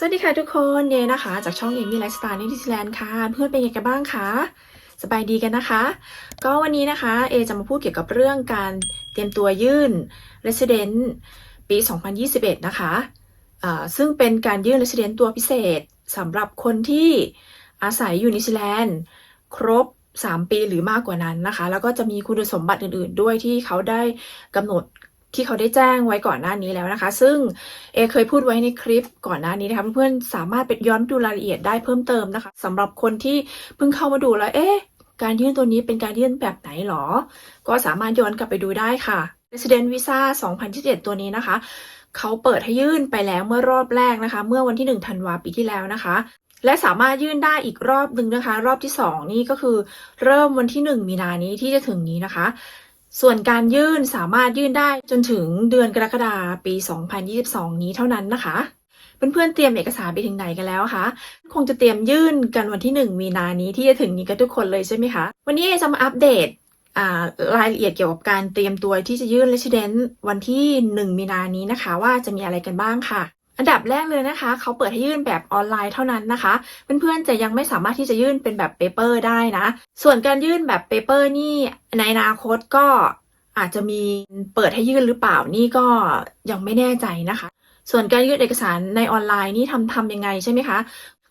สวัสดีค่ะทุกคนเนนะคะ จากช่องเอมี่ไลฟ์สไตล์นิวซีแลนด์ค่ะ เพื่อนเป็นยังไงกันบ้างคะสบายดีกันนะคะ ก็วันนี้นะคะเอจะมาพูดเกี่ยวกับเรื่องการเตรียมตัวยื่น Resident ปี 2021 นะคะอ่าซึ่งเป็นการยื่น Resident ตัวพิเศษสำหรับคนที่อาศัยอยู่นิวซีแลนด์ครบ 3 ปีหรือมากกว่านั้นนะคะ แล้วก็จะมีคุณสมบัติอื่นๆ ด้วยที่เขาได้กำหนด ที่เขาได้แจ้งไว้ก่อนหน้านี้แล้วนะคะ ซึ่งเอเคยพูดไว้ในคลิปก่อนหน้านี้นะคะเพื่อนๆสามารถไปย้อนดูรายละเอียดได้เพิ่มเติมนะคะสำหรับคนที่เพิ่งเข้ามาดูแล้วเอ๊ะการยื่นตัวนี้เป็นการยื่นแบบไหนหรอ ก็สามารถย้อนกลับไปดูได้ค่ะ Resident Visa 2021 ตัวนี้นะคะ เขาเปิดให้ยื่นไปแล้วเมื่อรอบแรกนะคะ เมื่อวันที่1ธันวาปีที่แล้วนะคะ และสามารถยื่นได้อีกรอบหนึ่งนะคะ รอบที่ 2 นี่ก็คือเริ่มวันที่ 1 มีนานี้ที่จะถึงนี้นะคะ ส่วนการยื่นสามารถยื่นได้จนถึงเดือนกรกฎาปี 2022 นี้เท่านั้นนะคะเพื่อนๆเตรียมเอกสารไปถึงไหนกันแล้วคะคงจะเตรียมยื่นกันวันที่ 1 มีนานี้ที่จะถึงนี้กันทุกคนเลยใช่ไหมคะวันนี้จะมาอัปเดตรายละเอียดเกี่ยวกับการเตรียมตัวที่จะยื่น Resident วันที่ 1 มีนานี้นะคะ ว่าจะมีอะไรกันบ้างค่ะ อันดับแรกเลยนะคะเขาเปิดให้ยื่นแบบออนไลน์เท่านั้นนะคะ เพื่อนๆจะยังไม่สามารถที่จะยื่นเป็นแบบเปเปอร์ได้นะ ส่วนการยื่นแบบเปเปอร์นี่ในอนาคตก็อาจจะมีเปิดให้ยื่นหรือเปล่านี่ก็ยังไม่แน่ใจนะคะ ส่วนการยื่นเอกสารในออนไลน์นี่ทำทำยังไงใช่ไหมคะ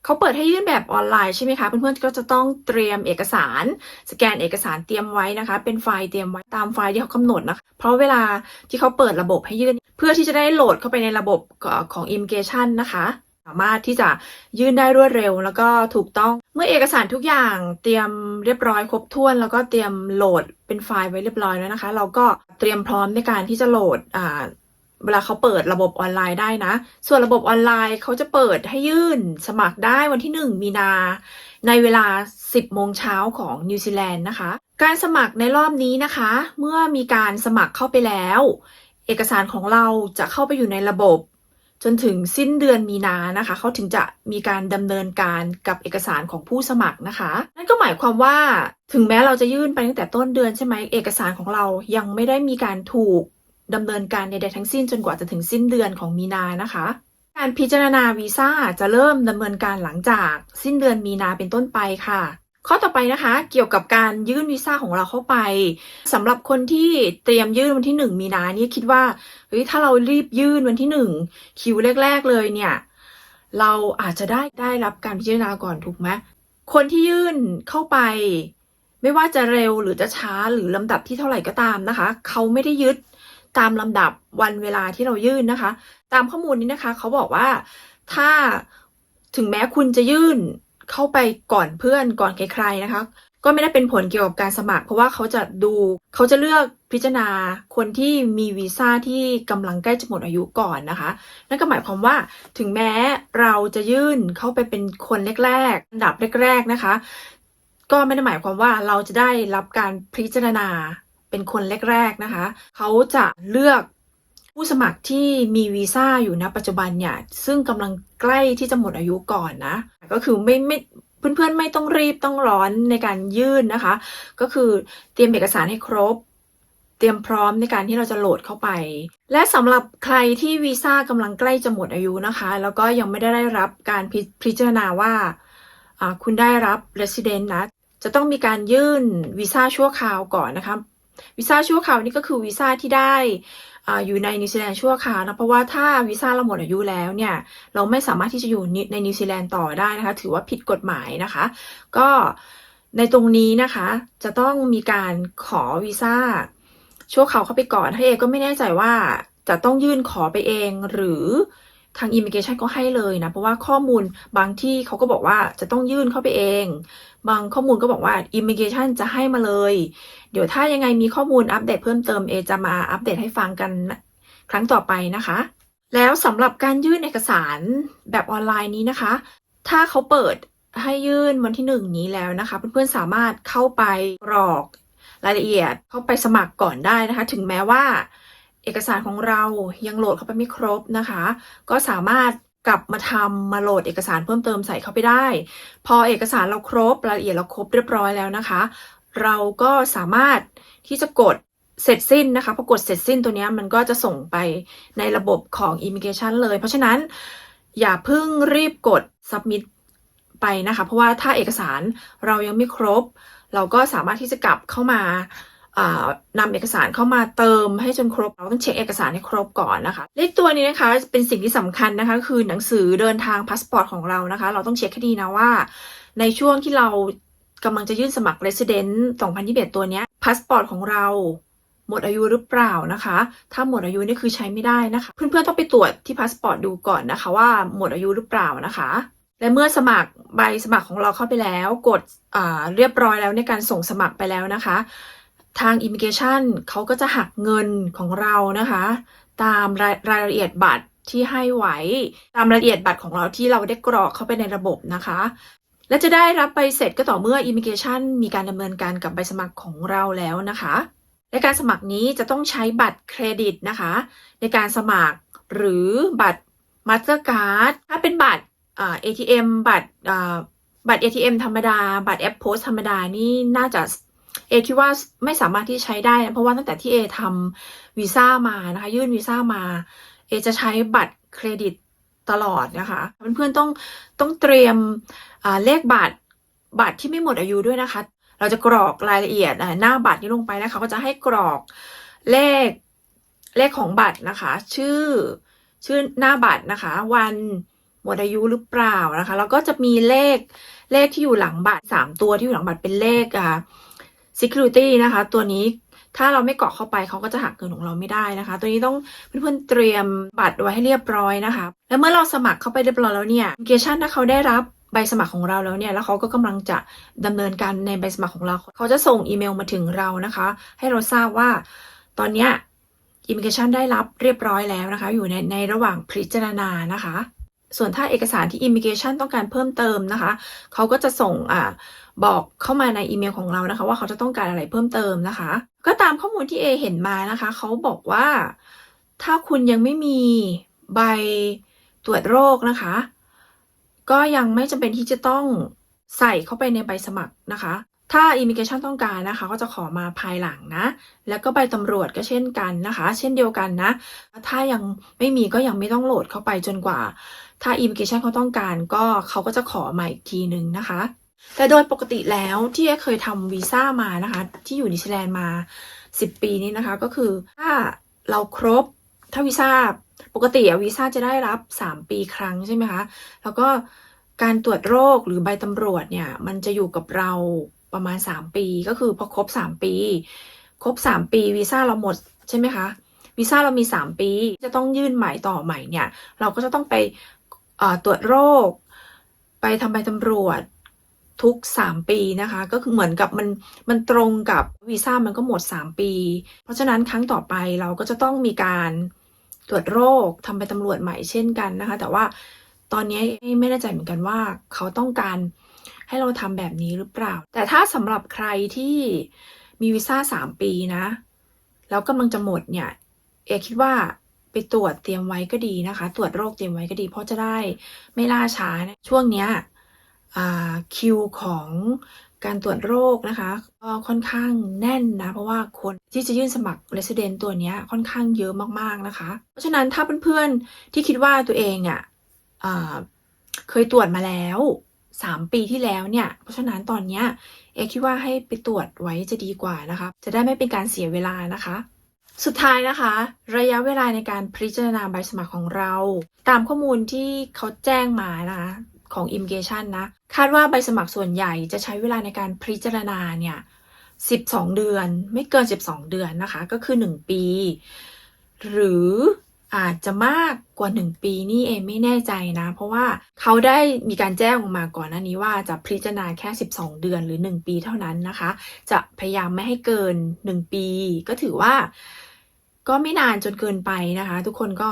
เขาเปิดให้ยื่นแบบออนไลน์ใช่ไหมคะ เพื่อนๆก็จะต้องเตรียมเอกสาร สแกนเอกสารเตรียมไว้นะคะ เป็นไฟล์เตรียมไว้ตามไฟล์ที่เขากำหนดนะคะ เพราะเวลาที่เขาเปิดระบบให้ยื่น เพื่อที่จะได้โหลดเข้าไปในระบบของ Immigration นะคะสามารถที่จะยื่นได้รวดเร็วแล้วก็ถูกต้องเมื่อเอกสารทุกอย่างเตรียมเรียบร้อยครบถ้วน แล้วก็เตรียมโหลดเป็นไฟล์ไว้เรียบร้อยแล้วนะคะ เราก็เตรียมพร้อมในการที่จะโหลดอ่า เวลาเขาเปิดระบบออนไลน์ได้นะ ส่วนระบบออนไลน์เขาจะเปิดให้ยื่นสมัครได้วันที่ 1 มีนา ในเวลา 10 โมงเช้าของนิวซีแลนด์นะคะ การสมัครในรอบนี้นะคะ เมื่อมีการสมัครเข้าไปแล้ว เอกสารของเราจะเข้าไปอยู่ในระบบ จนถึงสิ้นเดือนมีนานะคะ เขาถึงจะมีการดำเนินการกับเอกสารของผู้สมัครนะคะ นั่นก็หมายความว่าถึงแม้เราจะยื่นไปตั้งแต่ต้นเดือนใช่ไหมเอกสารของเรายังไม่ได้มีการถูก ดำเนินการใดๆทั้งสิ้นจนกว่าจะถึงสิ้นเดือนของมีนานะคะ การพิจารณาวีซ่าจะเริ่มดำเนินการหลังจากสิ้นเดือนมีนาเป็นต้นไปค่ะ ข้อต่อไปนะคะ เกี่ยวกับการยื่นวีซ่าของเราเข้าไปสำหรับคนที่เตรียมยื่นวันที่ 1 มีนานี่คิดว่าเฮ้ยถ้าเรารีบยื่นวันที่ 1 คิวแรก ๆ เลยเนี่ยเราอาจจะได้ได้รับการพิจารณาก่อนถูกไหมคนที่ยื่นเข้าไป ไม่ว่าจะเร็วหรือจะช้าหรือลำดับที่เท่าไหร่ก็ตามนะคะ เขาไม่ได้ยึด ตามลำดับวันเวลาที่เรายื่นนะคะ ตามข้อมูลนี้นะคะเขาบอกว่าถ้าถึงแม้คุณจะยื่นเข้าไปก่อนเพื่อนก่อนใครๆนะคะ ก็ไม่ได้เป็นผลเกี่ยวกับการสมัคร เพราะว่าเขาจะดูเขาจะเลือกพิจารณาคนที่มีวีซ่าที่กำลังใกล้จะหมดอายุก่อนนะคะ นั่นก็หมายความว่าถึงแม้เราจะยื่นเข้าไปเป็นคนแรกๆอันดับแรก ๆนะคะ ก็ไม่ได้หมายความว่าเราจะได้รับการพิจารณา เป็นคนแรกๆนะคะ เขาจะเลือกผู้สมัครที่มีวีซ่าอยู่ณปัจจุบันเนี่ย ซึ่งกำลังใกล้ที่จะหมดอายุก่อนนะ ก็คือไม่ไม่เพื่อนๆไม่ต้องรีบต้องร้อนในการยื่นนะคะ ก็คือเตรียมเอกสารให้ครบ เตรียมพร้อมในการที่เราจะโหลดเข้าไป และสำหรับใครที่วีซ่ากำลังใกล้จะหมดอายุนะคะ แล้วก็ยังไม่ได้รับการพิพจารณาว่าอ่าคุณได้รับ resident นะ จะต้องมีการยื่นวีซ่าชั่วคราวก่อนนะคะ วีซ่าชั่วคราวนี่ก็คือวีซ่าที่ได้ออยู่ในนิวซีแลนด์ชั่วคราวนะเพราะว่าถ้าวีซ่าเราหมดอายุแล้วเนี่ยเราไม่สามารถที่จะอยู่ในนิวซีแลนด์ต่อได้นะคะ ถือว่าผิดกฎหมายนะคะ ก็ในตรงนี้นะคะจะต้องมีการขอวีซ่าชั่วคราวเข้าไปก่อนถ้าเอก็ไม่แน่ใจว่าจะต้องยื่นขอไปเองหรือทางอิมิเกชันก็ให้เลยนะ เพราะว่าข้อมูลบางที่เขาก็บอกว่าจะต้องยื่นเข้าไปเอง บางข้อมูลก็บอกว่าอิมิเกชันจะให้มาเลย ดี๋ยวถ้ายังไงมีข้อมูลอัปเดตเพิ่มเติมเอจะมาอัปเดตให้ฟังกันครั้งต่อไปนะคะ แล้วสำหรับการยื่นเอกสารแบบออนไลน์นี้นะคะ ถ้าเขาเปิดให้ยื่นวันที่หนึ่งนี้แล้วนะคะ เพื่อนๆสามารถเข้าไปกรอกรายละเอียดเข้าไปสมัครก่อนได้นะคะ ถึงแม้ว่า เอกสารของเรายังโหลดเข้าไปไม่ครบนะคะ ก็สามารถกลับมาทำมาโหลดเอกสารเพิ่มเติมใส่เข้าไปได้ พอเอกสารเราครบรายละเอียดเราครบเรียบร้อยแล้วนะคะ เราก็สามารถที่จะกดเสร็จสิ้นนะคะพอกดเสร็จสิ้นตัวนี้มันก็จะส่งไปในระบบของ Immigration เลย เพราะฉะนั้นอย่าเพิ่งรีบกด submit ไปนะคะ เพราะว่าถ้าเอกสารเรายังไม่ครบ เราก็สามารถที่จะกลับเข้ามาานำเอกสารเข้ามาเติมให้จนครบ เราต้องเช็คเอกสารให้ครบก่อนนะคะเลขตัวนี้นะคะเป็นสิ่งที่สำคัญนะคะ คือหนังสือเดินทางพาสปอร์ตของเรานะคะ เราต้องเช็คให้ดีนะว่า ในช่วงที่เรา กำลังจะยื่นสมัคร Resident 2021 ตัวเนี้ยพาสปอร์ตของเรา หมดอายุหรือเปล่านะคะ ถ้าหมดอายุนี่คือใช้ไม่ได้นะคะ เพื่อนๆต้องไปตรวจที่พาสปอร์ตดูก่อนนะคะว่าหมดอายุหรือเปล่านะคะ และเมื่อสมัครใบสมัครของเราเข้าไปแล้ว กดเรียบร้อยแล้วในการส่งสมัครไปแล้วนะคะ ทาง Immigration เขาก็จะหักเงินของเรานะคะ ตามรายรายละเอียดบัตรที่ให้ไว้ตามรายละเอียดบัตรของเราที่เราได้กรอกเข้าไปในระบบนะคะ และจะได้รับใบเสร็จก็ต่อเมื่อ Immigration มีการดำเนินการกับใบสมัครของเราแล้วนะคะ ในการสมัครนี้จะต้องใช้บัตรเครดิตนะคะ ในการสมัครหรือบัตร Mastercard ถ้าเป็นบัตรอ่า ATM บัตรบัตร ATM ธรรมดา บัตรแอปโพสธรรมดานี่น่าจะเอคิดว่าไม่สามารถที่ใช้ได้นะเพราะว่าตั้งแต่ที่เอทำวีซ่ามานะคะ ยื่นวีซ่ามาเอจะใช้บัตรเครดิต ตลอดนะคะเพื่อนๆต้องต้องเตรียมเลขบัตรบัตรที่ไม่หมดอายุด้วยนะคะ เราจะกรอกรายละเอียดหน้าบัตรนี้ลงไปนะคะ ก็จะให้กรอกเลขเลขของบัตรนะคะ ชื่อชื่อหน้าบัตรนะคะ วันหมดอายุหรือเปล่านะคะ แล้วก็จะมีเลขเลขที่อยู่หลังบัตรสามตัวที่อยู่หลังบัตรเป็นเลขอ่า security นะคะ ตัวนี้ ถ้าเราไม่เกรอกเข้าไปเขาก็จะหักเงินของเราไม่ได้นะคะ ตัวนี้ต้องเพื่อนๆเตรียมบัตรไว้ให้เรียบร้อยนะคะ แล้วเมื่อเราสมัครเข้าไปเรียบร้อยแล้วเนี่ย immigration ถ้าเขาได้รับใบสมัครของเราแล้วเนี่ย แล้วเขาก็กำลังจะดำเนินการในใบสมัครของเรา เขาจะส่งอีเมลมาถึงเรานะคะ ให้เราทราบว่าตอนเนี้ย immigration ได้รับเรียบร้อยแล้วนะคะ อยู่ในในระหว่างพิจารณานะคะ ส่วนถ้าเอกสารที่ immigration ต้องการเพิ่มเติมนะคะ เขาก็จะส่งอ่า บอกเข้ามาในอีเมลของเรานะคะ ว่าเขาจะต้องการอะไรเพิ่มเติมนะคะ ก็ตามข้อมูลที่เอเห็นมานะคะ เขาบอกว่าถ้าคุณยังไม่มีใบตรวจโรคนะคะ ก็ยังไม่จำเป็นที่จะต้องใส่เข้าไปในใบสมัครนะคะ ถ้า Immigration ต้องการนะคะ ก็จะขอมาภายหลังนะ แล้วก็ใบตำรวจก็เช่นกันนะคะ เช่นเดียวกันนะ ถ้ายังไม่มีก็ยังไม่ต้องโหลดเข้าไปจนกว่า ถ้า Immigration เขาต้องการก็เขาก็จะขอมาอีกทีหนึ่งนะคะ แต่โดยปกติแล้วที่เอเคยทำวีซ่ามานะคะ ที่อยู่นิวซีแลนด์มา 10 ปีนี้นะคะ ก็คือถ้าเราครบถ้าวีซ่าปกติวีซ่าจะได้รับ 3 ปีครั้งใช่ไหมคะแล้วก็การตรวจโรคหรือใบตำรวจเนี่ยมันจะอยู่กับเราประมาณ 3 ปี ก็คือพอครบ 3 ปี ครบ 3 ปีวีซ่าเราหมดใช่ไหมคะวีซ่าเรามี 3 ปี จะต้องยื่นใหม่ต่อใหม่เนี่ย เราก็จะต้องไปตรวจโรค ไปทำใบตำรวจ ทุก 3 ปีนะคะ ก็คือเหมือนกับมันมันตรงกับวีซ่ามันก็หมด 3 ปี เพราะฉะนั้นครั้งต่อไปเราก็จะต้องมีการตรวจโรคทำใบตำรวจใหม่เช่นกันนะคะ แต่ว่าตอนนี้ไม่แน่ใจเหมือนกันว่าเขาต้องการให้เราทำแบบนี้หรือเปล่า แต่ถ้าสำหรับใครที่มีวีซ่า 3 ปีนะ แล้วกำลังจะหมดเนี่ย เอคิดว่าไปตรวจเตรียมไว้ก็ดีนะคะ ตรวจโรคเตรียมไว้ก็ดี เพราะจะได้ไม่ล่าช้านะช่วงเนี้ย คิวของการตรวจโรคนะคะก็ค่อนข้างแน่นนะ เพราะว่าคนที่จะยื่นสมัคร Resident ตัวนี้ค่อนข้างเยอะมากๆนะคะ เพราะฉะนั้นถ้าเพื่อนๆที่คิดว่าตัวเองอะอ่าเคยตรวจมาแล้วสามปีที่แล้วเนี่ย เพราะฉะนั้นตอนเนี้ยเอคิดว่าให้ไปตรวจไว้จะดีกว่านะคะ จะได้ไม่เป็นการเสียเวลานะคะ สุดท้ายนะคะ ระยะเวลาในการพิจารณาใบสมัครของเรา ตามข้อมูลที่เขาแจ้งมานะคะ ของ Immigration นะ คาดว่าใบสมัครส่วนใหญ่จะใช้เวลาในการพิจารณาเนี่ย 12 เดือน ไม่เกิน 12 เดือนนะคะ ก็คือ 1 ปี หรืออาจจะมากกว่า 1 ปีนี่เองไม่แน่ใจนะ เพราะว่าเขาได้มีการแจ้งออกมาก่อนหน้านี้ว่าจะพิจารณาแค่ 12 เดือนหรือ 1 ปีเท่านั้นนะคะ จะพยายามไม่ให้เกิน 1 ปี ก็ถือว่า ก็ไม่นานจนเกินไปนะคะ ทุกคนก็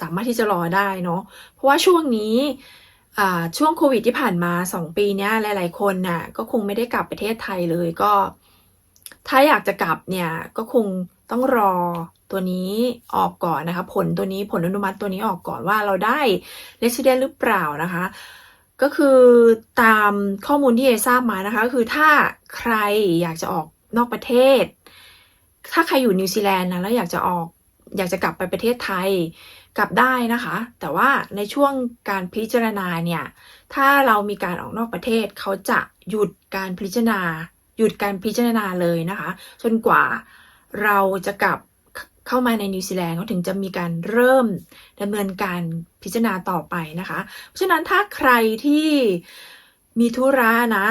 สามารถที่จะรอได้เนาะเพราะว่าช่วงนี้ ช่วงโควิดที่ผ่านมา 2 ปีเนี้ยหลาย ๆ คนน่ะก็คงไม่ได้กลับประเทศไทยเลยก็ ถ้าอยากจะกลับเนี่ยก็คงต้องรอตัวนี้ออกก่อนนะคะ ผลตัวนี้ผลอนุมัติตัวนี้ออกก่อนว่าเราได้ resident หรือเปล่านะคะ ก็คือตามข้อมูลที่เอทราบมานะคะก็คือถ้าใครอยากจะออกนอกประเทศ ถ้าใครอยู่นิวซีแลนด์นะแล้วอยากจะออกอยากจะกลับไปประเทศไทย กลับได้นะคะ แต่ว่าในช่วงการพิจารณาเนี่ยถ้าเรามีการออกนอกประเทศเขาจะหยุดการพิจารณา หยุดการพิจารณาเลยนะคะ จนกว่าเราจะกลับเข้ามาในนิวซีแลนด์เขาถึงจะมีการเริ่มดำเนินการพิจารณาต่อไปนะคะ เพราะฉะนั้นถ้าใครที่มีธุระนะ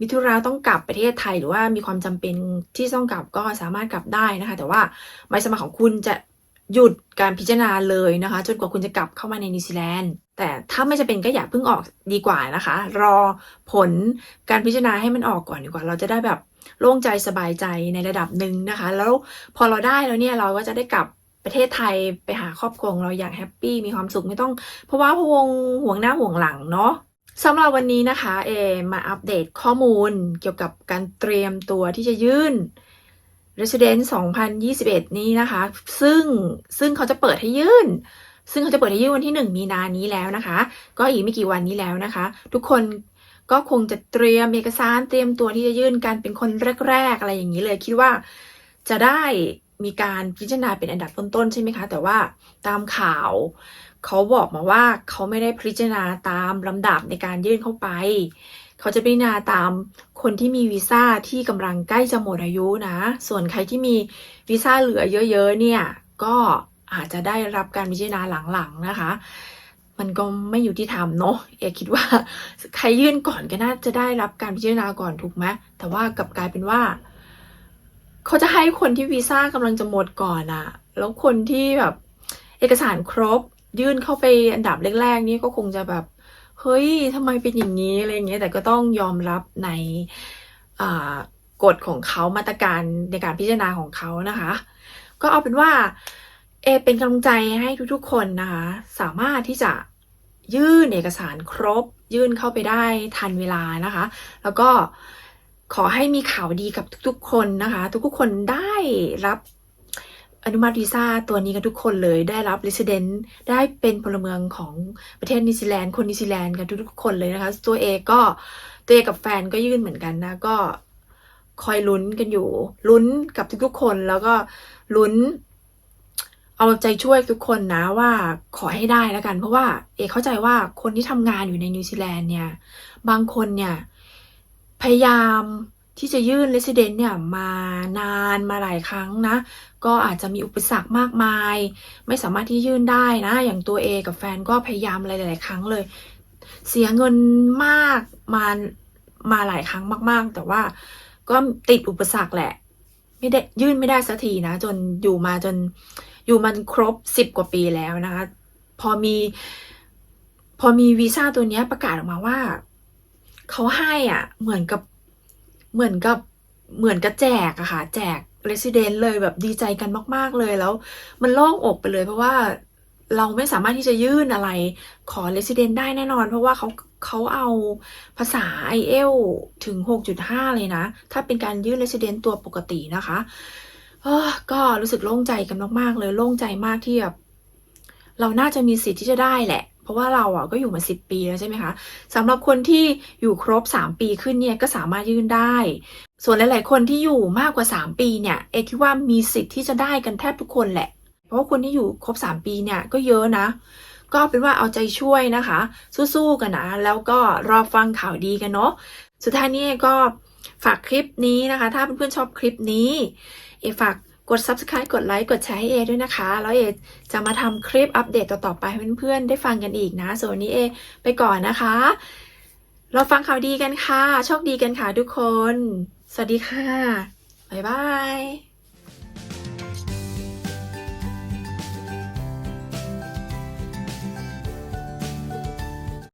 มีธุระต้องกลับประเทศไทยหรือว่ามีความจำเป็นที่ต้องกลับก็สามารถกลับได้นะคะ แต่ว่าใบสมัครของคุณจะ หยุดการพิจารณาเลยนะคะ จนกว่าคุณจะกลับเข้ามาในนิวซีแลนด์แต่ถ้าไม่จะเป็นก็อย่าเพิ่งออกดีกว่านะคะ รอผลการพิจารณาให้มันออกก่อนดีกว่า เราจะได้แบบโล่งใจสบายใจในระดับหนึ่งนะคะ แล้วพอเราได้แล้วเนี่ยเราก็จะได้กลับประเทศไทยไปหาครอบครัวเราอย่างแฮปปี้มีความสุขไม่ต้องเพราะว่าพวงห่วงหน้าห่วงหลังเนาะสำหรับวันนี้นะคะเอมาอัปเดตข้อมูลเกี่ยวกับการเตรียมตัวที่จะยื่น Resident 2021 นี้นะคะ ซึ่งซึ่งเขาจะเปิดให้ยื่น ซึ่งเขาจะเปิดให้ยื่นวันที่ 1 มีนานี้แล้วนะคะ ก็อีกไม่กี่วันนี้แล้วนะคะ ทุกคนก็คงจะเตรียมเอกสารเตรียมตัวที่จะยื่นกันเป็นคนแรก ๆ อะไรอย่างนี้เลยคิดว่าจะได้มีการพิจารณาเป็นอันดับต้นๆใช่ไหมคะ แต่ว่าตามข่าวเขาบอกมาว่าเขาไม่ได้พิจารณาตามลำดับในการยื่นเข้าไป เขาจะพิจารณาตามคนที่มีวีซ่าที่กำลังใกล้จะหมดอายุนะ ส่วนใครที่มีวีซ่าเหลือเยอะๆ เนี่ย ก็อาจจะได้รับการพิจารณาหลังๆนะคะ มันก็ไม่อยู่ที่ทำเนาะเอคิดว่าใครยื่นก่อนก็น่าจะได้รับการพิจารณาก่อนถูกไหมแต่ว่ากลับกลายเป็นว่า เขาจะให้คนที่วีซ่ากำลังจะหมดก่อนอะแล้วคนที่แบบเอกสารครบยื่นเข้าไปอันดับแรกๆนี่ก็คงจะแบบ เฮ้ยทำไมเป็นอย่างนี้อะไรเงี้ยแต่ก็ต้องยอมรับในกฎของเขามาตรการในการพิจารณาของเขานะคะ ก็เอาเป็นว่าเอเป็นกำลังใจให้ทุกๆคนนะคะ สามารถที่จะยื่นเอกสารครบ ยื่นเข้าไปได้ทันเวลานะคะ แล้วก็ขอให้มีข่าวดีกับทุกๆ คนนะคะ ทุกๆคนได้รับ อนุมัติวีซ่าตัวนี้กันทุกคนเลยได้รับ resident ได้เป็นพลเมืองของประเทศนิวซีแลนด์คนนิวซีแลนด์กันทุกๆคนเลยนะคะ ตัวเองก็ตัวเองกับแฟนก็ยื่นเหมือนกันนะ ก็คอยลุ้นกันอยู่ ลุ้นกับทุกๆคนแล้วก็ลุ้น เอาใจช่วยทุกคนนะว่าขอให้ได้แล้วกัน เพราะว่าเอกเข้าใจว่าคนที่ทำงานอยู่ในนิวซีแลนด์เนี่ย บางคนเนี่ย พยายาม ที่จะยื่น resident เนี่ยมานานมาหลายครั้งนะ ก็อาจจะมีอุปสรรคมากมาย ไม่สามารถที่ยื่นได้นะ อย่างตัวเอกับแฟนก็พยายามหลาย ๆ ครั้งเลย เสียเงินมากมามาหลายครั้งมาก ๆ แต่ว่าก็ติดอุปสรรคแหละ ไม่ได้ยื่นไม่ได้สักทีนะ จนอยู่มาจนอยู่มันครบสิบกว่าปีแล้วนะคะ พอมีพอมีวีซ่าตัวเนี้ยประกาศออกมาว่า เขาให้อะ เหมือนกับ เหมือนกับเหมือนกับแจกอะค่ะ แจก resident เลยแบบดีใจกันมาก ๆ เลยแล้ว มันโล่งอกไปเลยเพราะว่าเราไม่สามารถที่จะยื่นอะไรขอ resident ได้แน่นอน เพราะว่าเขาเขาเอาภาษา i อ l ถึง 6.5 เลยนะ ถ้าเป็นการยื่น resident ตัวปกตินะคะก็รู้สึกโล่งใจกันมาก ๆ เลยโล่งใจมากที่แบบเราน่าจะมีสิทธิ์ที่จะได้แหละ ราะว่าเราอะก็อยู่มาสิบปีแล้วใช่ไหมคะสำหรับคนที่อยู่ครบ 3 ปีขึ้นเนี่ยก็สามารถยื่นได้ ส่วนหลาย ๆ คนที่อยู่มากกว่า 3 ปีเนี่ยเอกคิดว่ามีสิทธิ์ที่จะได้กันแทบทุกคนแหละ เพราะว่าคนที่อยู่ครบ 3 ปีเนี่ยก็เยอะนะ ก็เอาเป็นว่าเอาใจช่วยนะคะ สู้ๆกันนะ แล้วก็รอฟังข่าวดีกันเนาะสุดท้ายนี้ก็ฝากคลิปนี้นะคะ ถ้าเพื่อนๆชอบคลิปนี้ เอฝาก กด subscribe กดไลค์กดแชร์ให้เอด้วยนะคะ แล้วเอจะมาทำคลิปอัปเดตต่อๆไปให้เพื่อนๆได้ฟังกันอีกนะ ส่วนนนี้เอไปก่อนนะคะ เราฟังข่าวดีกันค่ะ โชคดีกันค่ะทุกคน สวัสดีค่ะ บ๊ายบาย